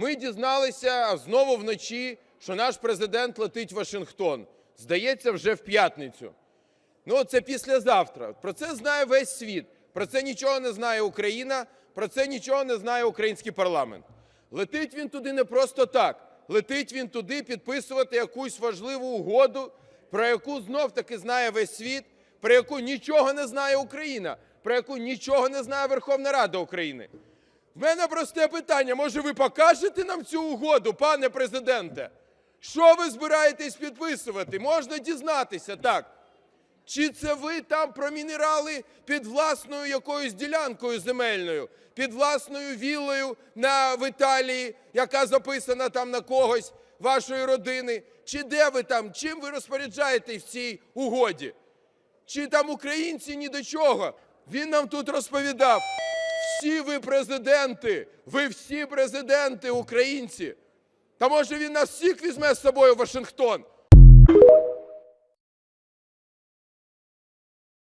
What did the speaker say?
Ми дізналися знову вночі, що наш президент летить в Вашингтон. Здається, вже в п'ятницю. Ну, це післязавтра. Про це знає весь світ. Про це нічого не знає Україна, про це нічого не знає український парламент. Летить він туди не просто так. Летить він туди підписувати якусь важливу угоду, про яку знов-таки знає весь світ, про яку нічого не знає Україна, про яку нічого не знає Верховна Рада України. В мене просте питання: може ви покажете нам цю угоду, пане президенте? Що ви збираєтесь підписувати? Можна дізнатися так. Чи це ви там про мінерали під власною якоюсь ділянкою земельною, під власною віллою на, в Італії, яка записана там на когось вашої родини? Чи де ви там? Чим ви розпоряджаєтесь в цій угоді? Чи там українці ні до чого? Він нам тут розповідав. Всі ви президенти, ви всі президенти українці. Та може він нас всіх візьме з собою в Вашингтон?